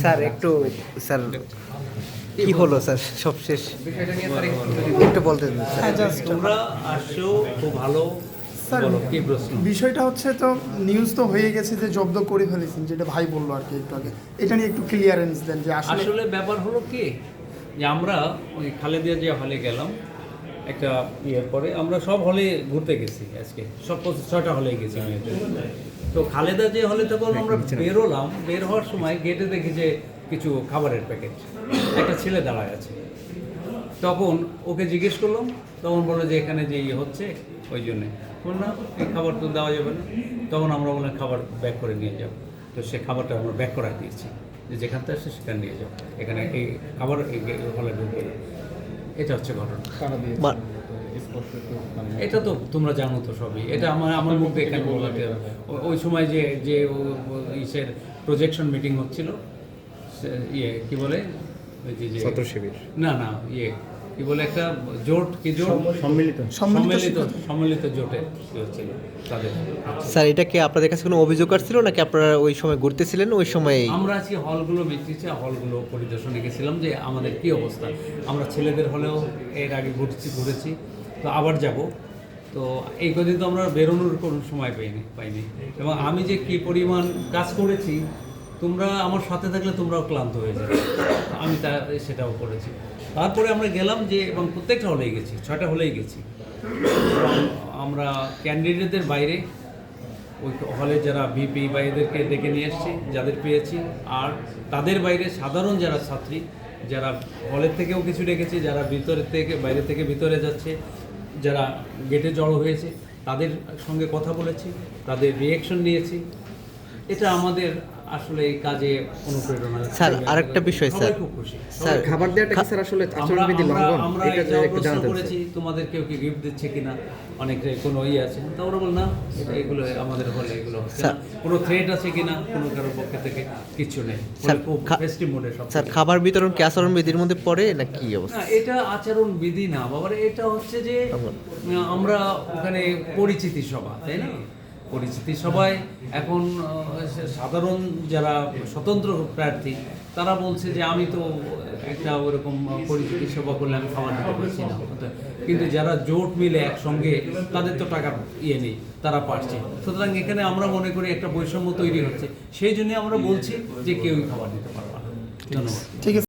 Sir একটু sir কি হলো স্যার সব শেষ? একটু বলতে হ্যাঁ জাস্ট তোমরা আসছো খুব ভালো। স্যার বিষয়টা হচ্ছে তো নিউজ তো হয়ে গেছে যে জব্দ করে ফেলেছেন যেটা ভাই বলল আর কি একটু আগে। এটা নিয়ে একটু ক্লিয়ারেন্স দেন যে আসলে আসলে ব্যাপার হলো কি যে আমরা ওই খালেদিয়া যে হলে গেলাম একটা ইয়ের পরে আমরা সব হলে ঘুরতে গেছি আজকে। সব ছয়টা হলে গেছি তো খালেদা যে হলে তখন আমরা বেরোলাম বের হওয়ার সময় গেটে দেখি যে কিছু খাবারের প্যাকেট একটা ছেলে দাঁড়ায় আছে। তখন ওকে জিজ্ঞেস করলাম তখন বলল যে এখানে যে ইয়ে হচ্ছে ওই জন্যে। বললাম এই খাবার তো দেওয়া যাবে না। তখন আমরা বললাম খাবার ব্যাক করে নিয়ে যাও। তো সে খাবারটা আমরা ব্যাক করা দিয়েছি। যে যেখান থেকে আসছে সেখানে নিয়ে যাও। এখানে এই খাবার হলে ঢুকবে। এটা হচ্ছে ঘটনা। এটা তো তোমরা জানো তো সবই। এটা আমার আমার মুখে এখানে বলতে। ওই সময় যে যে ইসের প্রজেকশন মিটিং হচ্ছিল ইয়ে কি বলে? ওই যে যে না না ইয়ে। কি বলে একটা জোট কি জোট? সম্মিলিত। সম্মিলিত। সম্মিলিত জোটে কি তাদের? স্যার এটা কি আপনাদের কাছে কোনো অভিযোগ আসছিল নাকি আপনারা ওই সময় ঘুরতেছিলেন ওই সময় আমরা আজকে হলগুলো বেঁচেছি হলগুলো পরিদর্শনে গেছিলাম যে আমাদের কি অবস্থা। আমরা ছেলেদের হলেও এর আগে ঘুরছি ঘুরেছি তো আবার যাব। তো এই কদিন তো আমরা বেরোনোর কোনো সময় পাইনি পাইনি। এবং আমি যে কি পরিমাণ কাজ করেছি তোমরা আমার সাথে থাকলে তোমরাও ক্লান্ত হয়ে যাবে। আমি তা, সেটাও করেছি। তারপরে আমরা গেলাম যে, এবং প্রত্যেকটা হলেই গেছি, ছয়টা হলেই গেছি। আমরা ক্যান্ডিডেটদের বাইরে, ওই হলে যারা ভিপি বা এদেরকে ডেকে নিয়ে এসেছি, যাদের পেয়েছি, আর তাদের বাইরে সাধারণ যারা ছাত্রী, যারা হলের থেকেও কিছু ডেকেছি, যারা ভিতরের থেকে, বাইরে থেকে ভিতরে যাচ্ছে, যারা গেটে জড়ো হয়েছে, তাদের সঙ্গে কথা বলেছি, তাদের রিয়েকশন নিয়েছি। এটা আমাদের আসলে এই কাজে অনুপ্রেরণা স্যার, আরেকটা বিষয়, স্যার। স্যার খাবার দেওয়াটা স্যার আসলে আচরণবিধি লঙ্ঘন? এটা একটু প্রশ্ন করেছি তোমাদের কেউ কি গিফট দিচ্ছে কিনা? অনেকে কোনো ইয়ে আছে। তা ওরা বল না এটা এগুলো আমাদের হলে এগুলো স্যার। কোনো থ্রেট আছে কিনা? কোনো কারোর পক্ষে থেকে কিচ্ছু নেই। স্যার, খুব মোডে সব স্যার খাবার বিতরণ কি আচরণ বিধির মধ্যে পড়ে না কি অবস্থা? এটা আচরণ বিধি না বাবার এটা হচ্ছে যে আমরা ওখানে পরিচিতি সভা তাই না? পরিচিতি। সবাই এখন সাধারণ যারা স্বতন্ত্র প্রার্থী, তারা বলছে যে আমি তো একটা ওরকম পরিচিতি সভা করলে আমি খাবার দিতে পারছি না। কিন্তু যারা জোট মিলে একসঙ্গে, তাদের তো টাকা ইয়ে নেই, তারা পারছে। সুতরাং এখানে আমরা মনে করি একটা বৈষম্য তৈরি হচ্ছে। সেই জন্য আমরা বলছি যে কেউই খাবার দিতে পারবে না। ধন্যবাদ। ঠিক আছে।